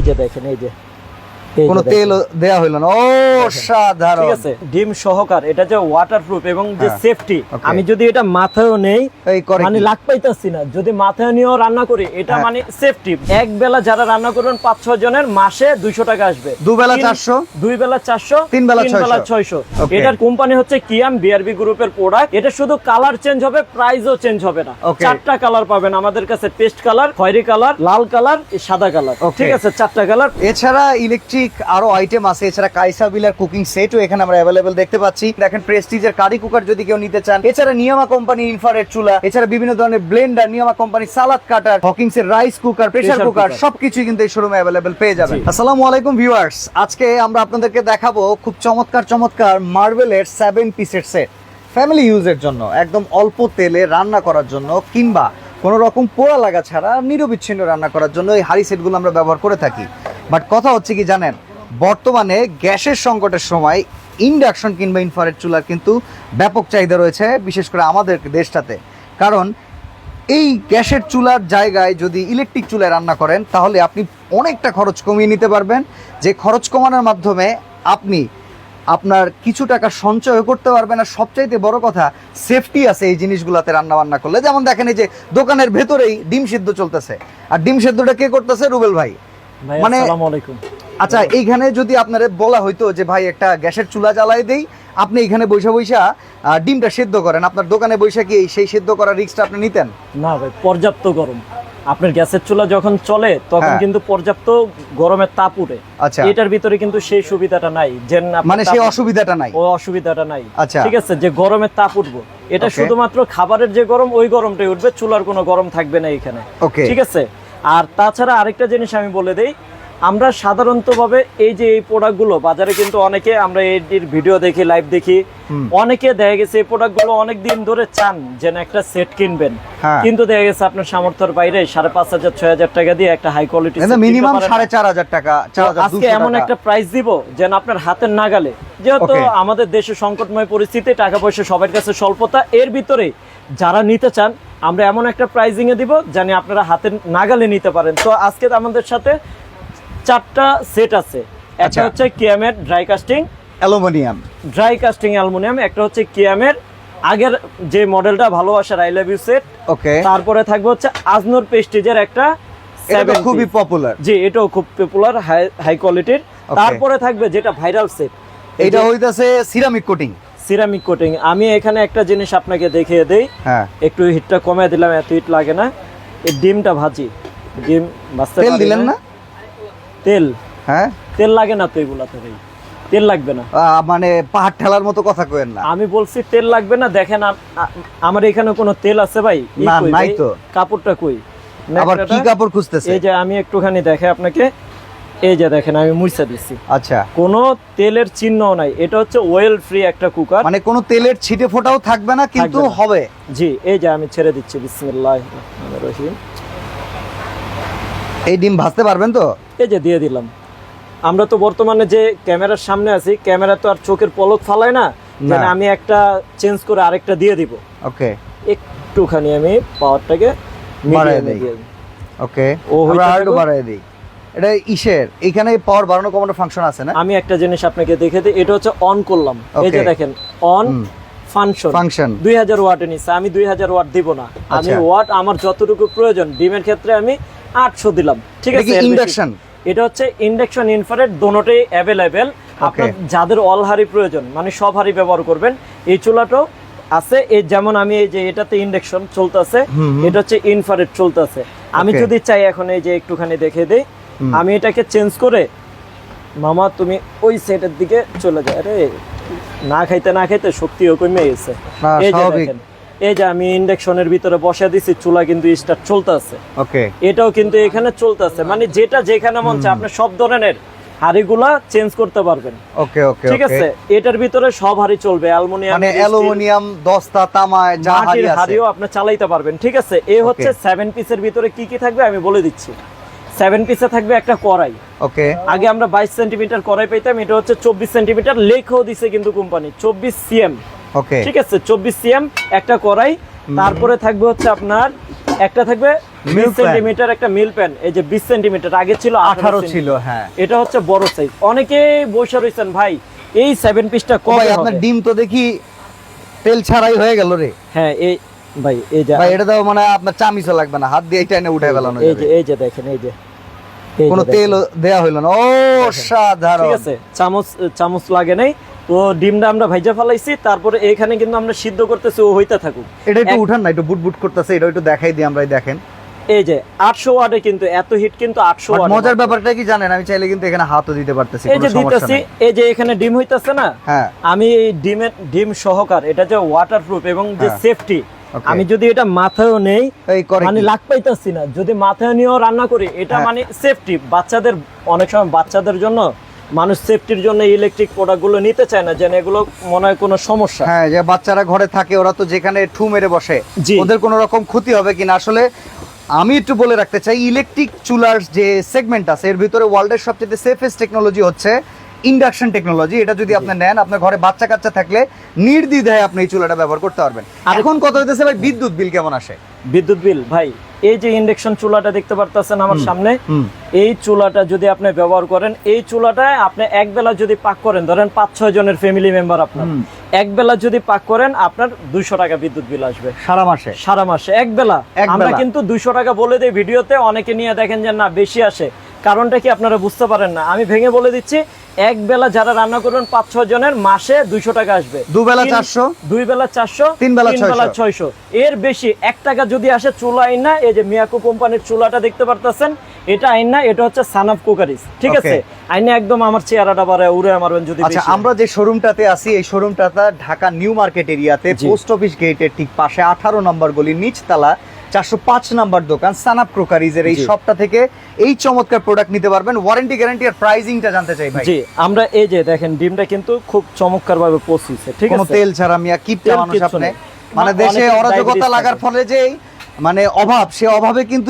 এই যে দেখেন এই যে এই যে কোনো। তেল দেয়া হইল না। ও সাধারণ ঠিক আছে ডিম সহকার এটা যে ওয়াটারপ্রুফ এবং যে হ্যাঁ, সেফটি আমি যদি এটা মাথায়ও নেই মানে? লাগ পাইতাছি না। যদি মাথায় নিয়েও রান্না করি এটা হ্যাঁ। মানে সেফটি এক বেলা যারা রান্না করবেন পাঁচ ছয় জনের মাসে দুইশো টাকা আসবে। দুবেলা তিন- 400? দুই বেলা চারশো তিন বেলা তিন বেলা ছয়শো। এটার কোম্পানি হচ্ছে কিয়াম বিআরবি গ্রুপের প্রোডাক্ট এটা শুধু কালার চেঞ্জ হবে প্রাইসও চেঞ্জ হবে না. চারটা কালার পাবেন আমাদের কাছে পেস্ট কালার খয়েরি কালার লাল কালার সাদা কালার ঠিক আছে চারটা কালার এছাড়া ইলেকট্রিক আরও আইটেম আছে এছাড়া কাইসা বিলার কুকিং সেটও এখানে আমরা অ্যাভেলেবেল দেখতে পাচ্ছি দেখেন প্রেস্টিজের কারি কুকার যদি কেউ নিতে চান এছাড়া নিয়ামা কোম্পানি ইনফ্রারেড চুলা এছাড়া বিভিন্ন ধরনের ব্লেন্ডার নিয়ামা কোম্পানি সালাদ কাটার হকিংস এর রাইস কুকার প্রেসার কুকার। সবকিছুই কিন্তু এই শোরুমে অ্যাভেলেবেল পেয়ে যাবেন। আসসালামু আলাইকুম ভিউয়ার্স আজকে আমরা আপনাদেরকে দেখাবো খুব চমৎকার চমৎকার মার্বেলের সেভেন পিসের সেট ফ্যামিলি ইউজের জন্য একদম অল্প তেলে রান্না করার জন্য কিংবা কোনো রকম পোড়া লাগা ছাড়া নিরবিচ্ছিন্ন রান্না করার জন্য এই হাড়ি সেটগুলো আমরা ব্যবহার করে থাকি বাট কথা হচ্ছে কি জানেন, বর্তমানে গ্যাসের সংকটের সময় ইন্ডাকশন কিংবা ইনফ্রারেড চুলার কিন্তু ব্যাপক চাহিদা রয়েছে, বিশেষ করে আমাদের দেশটাতে। কারণ এই গ্যাসের চুলার জায়গায় যদি ইলেকট্রিক চুলায় রান্না করেন, তাহলে আপনি অনেকটা খরচ কমিয়ে নিতে পারবেন। যে খরচ কমানোর মাধ্যমে আপনি আপনার কিছু টাকা সঞ্চয় করতে পারবেন। আর সবচাইতে বড় কথা সেফটি আছে এই জিনিসগুলোতে রান্না বান্না করলে। যেমন দেখেন এই যে দোকানের ভেতরেই ডিম সিদ্ধ চলতেছে। আর ডিম সিদ্ধটা কে করতেছে? রুবেল ভাই ভাই। মানে- আসসালামু আলাইকুম। আচ্ছা এইখানে যদি আপনারে বলা হইতো যে ভাই একটা গ্যাসের চুলা জ্বালাই দেই আপনি এখানে বৈশা বৈশা ডিমটা সেদ্ধ করেন আপনার দোকানে বৈশা কি সেই সেদ্ধ করার রিস্কটা আপনি নিতেন? না ভাই পর্যাপ্ত গরম। আপনার গ্যাসের চুলা যখন চলে তখন হ্যাঁ। কিন্তু পর্যাপ্ত গরমের তাপ উঠে। আচ্ছা। এটার ভিতরে কিন্তু সেই সুবিধাটা নাই যে মানে সেই অসুবিধাটা নাই? ও অসুবিধাটা নাই। আচ্ছা। ঠিক আছে যে গরমের তাপ উঠবো। এটা শুধুমাত্র খাবারের যে গরম ওই গরমটাই উঠবে চুলার কোনো গরম থাকবে না এখানে ঠিক আছে? আর তাছাড়া আরেকটা জিনিস আমি বলে দেই আমরা সাধারণতভাবে এই যে এই প্রোডাক্টগুলো বাজারে কিন্তু অনেকে আমরা এর ভিডিও দেখি লাইভ দেখি অনেকে দেখা গেছে এই প্রোডাক্টগুলো অনেক দিন ধরে চান যে একটা সেট কিনবেন। হ্যাঁ। কিন্তু দেখা গেছে আপনার সামর্থ্যের বাইরে সাড়ে পাঁচ হাজার ছয় হাজার টাকা দিয়ে একটা হাই কোয়ালিটি মিনিমাম সাড়ে চার হাজার টাকা আজকে এমন একটা প্রাইস দিব যেন আপনার হাতের নাগালে যেহেতু আমাদের দেশে সংকটময় পরিস্থিতি টাকা পয়সা সবার কাছে স্বল্পতা এর ভিতরে যারা নিতে চান আমরা এমন একটা প্রাইজিং এ দিব জানি আপনারা হাতের নাগালে নিতে পারেন। তো আজকে আমাদের সাথে চারটা সেট আছে। একটা আচ্ছা। হচ্ছে কিয়ামের dry casting aluminium. Dry casting aluminium একটা হচ্ছে কিয়ামের আগের যে মডেলটা ভালোবাসার I love you set okay তারপরে থাকবে হচ্ছে আজনোর পেস্টিজের একটা এটা খুবই পপুলার জি এটাও খুব পপুলার হাই হাই কোয়ালিটির তারপরে থাকবে যেটা ভাইরাল সেট এটা হইতাছে সিরামিক কোটিং সিরামিক কোটিং আমি এখানে একটা জিনিস আপনাকে দেখিয়ে দেই। হ্যাঁ। একটু হিটটা কমে দিলাম এত হিট লাগে না। এই ডিমটা ভাজি। ডিম ভাজতে তেল দিলেন না। তেল। হ্যাঁ? তেল লাগে না তো এগুলাতে ভাই। তেল লাগবে না। মানে পাহাড় ঠেলার মতো কথা কইেন না। আমি বলছি তেল লাগবে না দেখেন আমার এখানে কোনো তেল আছে ভাই? না, নাই তো। কাপড়টা কই? আবার কি কাপড় খুঁজতেছে? এই যে আমি একটুখানি দেখে আপনাকে। এই যে দেখেন আমি মুইসা দিচ্ছি আচ্ছা। কোনো তেলের চিহ্ন নাই। এটা হচ্ছে ওয়েল ফ্রি একটা কুকার মানে কোনো তেলের ছিটে ফোটাও থাকবে না কিন্তু হবে। জি এই যে আমি ছেড়ে দিচ্ছি। বিসমিল্লাহ রহিম। এই ডিম ভাজতে পারবেন তো? এই যে দিয়ে দিলাম। আমরা তো বর্তমানে যে ক্যামেরার সামনে আছি ক্যামেরা তো আর চোখের পলক ফালায় না যে না। না, আমি একটা চেঞ্জ করে আরেকটা দিয়ে দিব। ওকে। একটুখানি আমি পাওয়ারটাকে বাড়ায় দিই। ওকে। ও আমরা আরেকটু দিই। এটা ইসের। এখানে পাওয়ার বাড়ানো কমানোর ফাংশন আছে না? আমি একটা জিনিস আপনাকে দেখে দিই এটা হচ্ছে অন করলাম। এই যে দেখেন অন ফাংশন ফাংশন দুই হাজার ওয়াটের নিচ্ছে আমি দুই হাজার ওয়াট দিব না। আমি আচ্ছা। ওয়াট আমার যতটুকু প্রয়োজন ডিমের ক্ষেত্রে আমি আটশো দিলাম। ঠিক আছে ইন্ডাকশন এটা হচ্ছে ইন্ডাকশন ইনফ্রারেড দোনোটাই অ্যাভেলেবেল আপনার যাদের অল হাড়ি প্রয়োজন মানে সব হাড়ি ব্যবহার করবেন এই চুলাটাও আছে। এই যেমন আমি এই যে এটাতে ইন্ডাকশন চলতেছে। এটা হচ্ছে ইনফ্রারেড চলতেছে। আমি যদি চাই এখন এই যে একটুখানি দেখে দেই। আমি এটাকে চেঞ্জ করে মামা তুমি ওই সেটের দিকে চলে যায় আরে না খাইতে না খাইতে শক্তিও কমে গেছে। এই যে দেখেন এই যে আমি ইন্ডাকশনের ভিতরে বসে দিছি চুলা কিন্তু স্টার্ট চলতেছে। ওকে এটাও কিন্তু এখানে চলতেছে। মানে যেটা যেখানে মন চায় আপনি সব ধরনের হাড়িগুলা চেঞ্জ করতে পারবেন। ওকে ওকে ঠিক আছে? এটার ভিতরে সব হাড়ি চলবে। অ্যালুমিনিয়াম মানে অ্যালুমিনিয়াম দস্তা তামায় যা হাড়ি আছে। হাড়িও আপনি চালাইতে পারবেন। ঠিক আছে? এ হচ্ছে সেভেন পিসের ভিতরে কি কি থাকবে আমি বলে দিচ্ছি। সেভেন পিসে থাকবে একটা কড়াই। ওকে আগে আমরা বাইশ সেন্টিমিটার কড়াই পেতাম এটা হচ্ছে চব্বিশ সেন্টিমিটার লেখও দিছে কিন্তু কোম্পানি চব্বিশ সিএম ওকে ঠিক আছে চব্বিশ সিএম একটা কড়াই। তারপরে থাকবে হচ্ছে আপনার একটা থাকবে বিশ সেন্টিমিটার একটা মিল প্যান এই যে বিশ সেন্টিমিটার আগে ছিল আঠারো ছিল হ্যাঁ। এটা হচ্ছে বড় সাইজ অনেকে বসে রয়েছেন ভাই এই সেভেন পিসটা কবে আপনার ডিম তো দেখি তেল ছাড়াই হয়ে গেল রে। হ্যাঁ এই ভাই এই যে ভাই এটা তো মানে আপনার চামিচও লাগবে না হাত দিয়ে এটা এনে উঠে ফেলানো এই যে এই যে দেখেন এই যে। কোনো তেল দেয়া হইল না। ও সাধারণ ঠিক আছে চামচ চামচ লাগে নাই। তো ডিমটা আমরা ভাইজা ফেলাইছি তারপরে এখানে কিন্তু আমরা সিদ্ধ করতেছি ও হইতে থাকুক। এটা একটু উঠান না একটু বুট বুট করতেছে এটা একটু দেখাই দিই আমরা এই দেখেন। এই যে আটশো ওয়াটে কিন্তু এত হিট কিন্তু আটশো But ওয়াট মজার ব্যাপারটা কি জানেন আমি চাইলে কিন্তু এখানে হাতও দিতে পারতেছি এই যে দিতেছি এই যে এখানে ডিম হইতাছে না হ্যাঁ। আমি এই ডিমের ডিম সহকার এটা যে ওয়াটারপ্রুফ এবং যে হ্যাঁ। Safety Okay. আমি যদি এটা মাথায়ও নেই মানে? লাগ পাইতাছি না যদি মাথায় নিয়েও রান্না করি এটা হ্যাঁ। মানে সেফটি বাচ্চাদের অনেক সময় বাচ্চাদের জন্য মানুষ সেফটির জন্য ইলেকট্রিক প্রোডাক্টগুলো নিতে চায় না যেন এগুলো মনে হয় কোনো সমস্যা হ্যাঁ যে বাচ্চারা ঘরে থাকে ওরা তো যেখানে ঠু মেরে বসে। ওদের কোনো রকম ক্ষতি হবে কিনা আসলে আমি একটু বলে রাখতে চাই ইলেকট্রিক চুলার যে সেগমেন্ট আছে এর ভিতরে ওয়ার্ল্ডের সবচেয়ে সেফেস্ট টেকনোলজি হচ্ছে ইন্ডাকশন টেকনোলজি এটা যদি আপনি নেন আপনার ঘরে বাচ্চা কাচ্চা থাকলে নির্দ্বিধায় আপনি এই চুলাটা ব্যবহার করতে পারবেন। এখন কত হইতেছে ভাই বিদ্যুৎ বিল কেমন আসে? বিদ্যুৎ বিল ভাই এই যে ইন্ডাকশন চুলাটা দেখতে পারতেছেন আমার সামনে এই চুলাটা যদি আপনি ব্যবহার করেন এই চুলাটায় আপনি এক বেলা যদি পাক করেন ধরেন পাঁচ ছয় জনের ফ্যামিলি মেম্বার আপনার। এক বেলা যদি পাক করেন আপনার দুইশো টাকা বিদ্যুৎ বিল আসবে। সারা মাসে? সারা মাসে এক বেলা এক আমরা বেলা। কিন্তু দুইশো টাকা বলে দিই ভিডিওতে অনেকে নিয়ে দেখেন যে না বেশি আসে। কারণটা কি আপনারা বুঝতে পারেন না? আমি ভেঙে বলে দিচ্ছি এক বেলা যারা রান্না করবেন পাঁচ ছয় জনের মাসে দুইশো টাকা আসবে। দুবেলা তিন- 400 দুই বেলা চারশো তিন বেলা 600 ছয়শো। এর বেশি এক টাকা যদি আসে চুলা আইন না এই যে মিয়াকো কোম্পানির চুলাটা দেখতে পারতেছেন এটা আইন না এটা হচ্ছে সান সানাফ কুকারিস ঠিক আছে? আইনে একদম আমার চেহারাটা বারে উড়ে মারবেন যদি আচ্ছা আমরা যে শোরুমটাতে আছি এই শোরুমটাতে ঢাকা নিউ মার্কেট এরিয়াতে। পোস্ট অফিস গেটের ঠিক পাশে আঠারো নম্বর গলি নিচতলা চারশো পাঁচ নাম্বার দোকান সানাপ ক্রোকারিজের এই। শপটা থেকে এই চমৎকার প্রোডাক্ট নিতে পারবেন। ওয়ারেন্টি গ্যারান্টি আর প্রাইজিংটা জানতে চাই ভাই। জি আমরা এই যে দেখেন ডিমটা কিন্তু খুব চমৎকার ভাবে পচিছে ঠিক কোনো আছে? তেল ছাড়া মিয়া কিপটা মানুষ আপনি। মানে দেশে অরাজকতা লাগার ফলে যে মানে অভাব সে অভাবে কিন্তু